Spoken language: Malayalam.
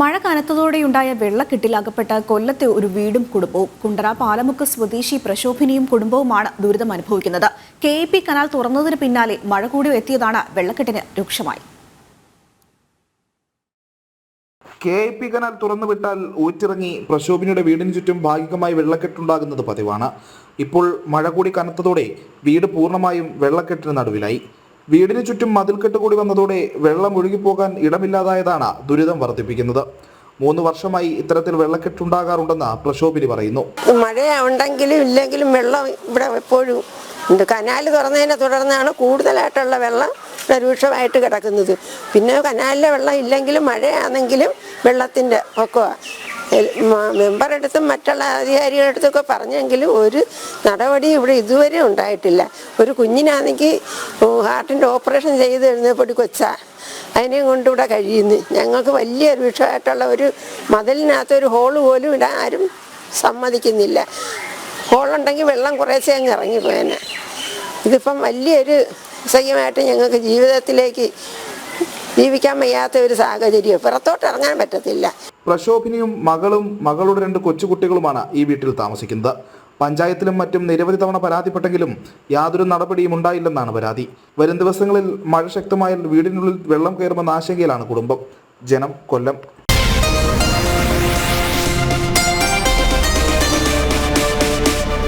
മഴ കനത്തതോടെയുണ്ടായ വെള്ളക്കെട്ടിൽ അകപ്പെട്ട കൊല്ലത്തെ ഒരു വീടും കുടുംബവും. കുണ്ടറ പാലമുക്ക് സ്വദേശി പ്രശോഭിനിയും കുടുംബവുമാണ് ദുരിതം അനുഭവിക്കുന്നത്. കെ എ പി കനാൽ തുറന്നതിന് പിന്നാലെ മഴ കൂടി എത്തിയതാണ് വെള്ളക്കെട്ടിന് രൂക്ഷമായി. കെ ഐ പി കനാൽ തുറന്നുവിട്ടാൽ ഊറ്റിറങ്ങി പ്രശോഭിനിയുടെ വീടിന് ചുറ്റും ഭാഗികമായി വെള്ളക്കെട്ടുണ്ടാകുന്നത് പതിവാണ്. ഇപ്പോൾ മഴ കൂടി കനത്തതോടെ വീട് പൂർണമായും വെള്ളക്കെട്ടിന് നടുവിലായി. വീടിന് ചുറ്റും മതിൽക്കെട്ട് കൂടി വന്നതോടെ വെള്ളം ഒഴുകിപ്പോകാൻ ഇടമില്ലാതായതാണ് ദുരിതം വർദ്ധിപ്പിക്കുന്നത്. മൂന്ന് വർഷമായി ഇത്തരത്തിൽ വെള്ളക്കെട്ടുണ്ടാകാറുണ്ടെന്ന് പ്രശോഭിനി പറയുന്നു. മഴ ഉണ്ടെങ്കിലും ഇല്ലെങ്കിലും വെള്ളം ഇവിടെ എപ്പോഴും ഉണ്ട്. കനാൽ തുറന്നതിനെ തുടർന്നാണ് കൂടുതലായിട്ടുള്ള വെള്ളം രൂക്ഷമായിട്ട് കിടക്കുന്നത്. പിന്നെ കനാലിലെ വെള്ളം ഇല്ലെങ്കിലും മഴയാണെങ്കിലും വെള്ളത്തിന്റെ ഒക്കെ മെമ്പറെടുത്തും മറ്റുള്ള അധികാരികളടുത്തൊക്കെ പറഞ്ഞെങ്കിലും ഒരു നടപടി ഇവിടെ ഇതുവരെ ഉണ്ടായിട്ടില്ല. ഒരു കുഞ്ഞിനാണെങ്കിൽ ഹാർട്ടിന്റെ ഓപ്പറേഷൻ ചെയ്ത് എഴുന്നേപ്പൊടി കൊച്ചാ. അതിനെയും കൊണ്ട് ഇവിടെ കഴിയുന്നു. ഞങ്ങൾക്ക് വലിയൊരു വിഷമായിട്ടുള്ള ഒരു മതിലിനകത്ത് ഒരു ഹോൾ പോലും ഇടാൻ ആരും സമ്മതിക്കുന്നില്ല. ഹോളുണ്ടെങ്കിൽ വെള്ളം കുറേശ്ശെ അങ്ങ് ഇറങ്ങിപ്പോയെന്നെ ഇതിപ്പം വലിയൊരു സഹ്യമായിട്ട് ഞങ്ങൾക്ക് ജീവിതത്തിലേക്ക് ജീവിക്കാൻ വയ്യാത്ത ഒരു സാഹചര്യം. പുറത്തോട്ട് ഇറങ്ങാൻ പറ്റത്തില്ല. പ്രശോഭിനിയും മകളും മകളുടെ രണ്ട് കൊച്ചുകുട്ടികളുമാണ് ഈ വീട്ടിൽ താമസിക്കുന്നത്. പഞ്ചായത്തിലും മറ്റും നിരവധി തവണ പരാതിപ്പെട്ടെങ്കിലും യാതൊരു നടപടിയും ഉണ്ടായില്ലെന്നാണ് പരാതി. വരും ദിവസങ്ങളിൽ മഴ ശക്തമായാൽ വീടിനുള്ളിൽ വെള്ളം കയറുമെന്ന ആശങ്കയിലാണ് കുടുംബം. ജനം കൊല്ലം.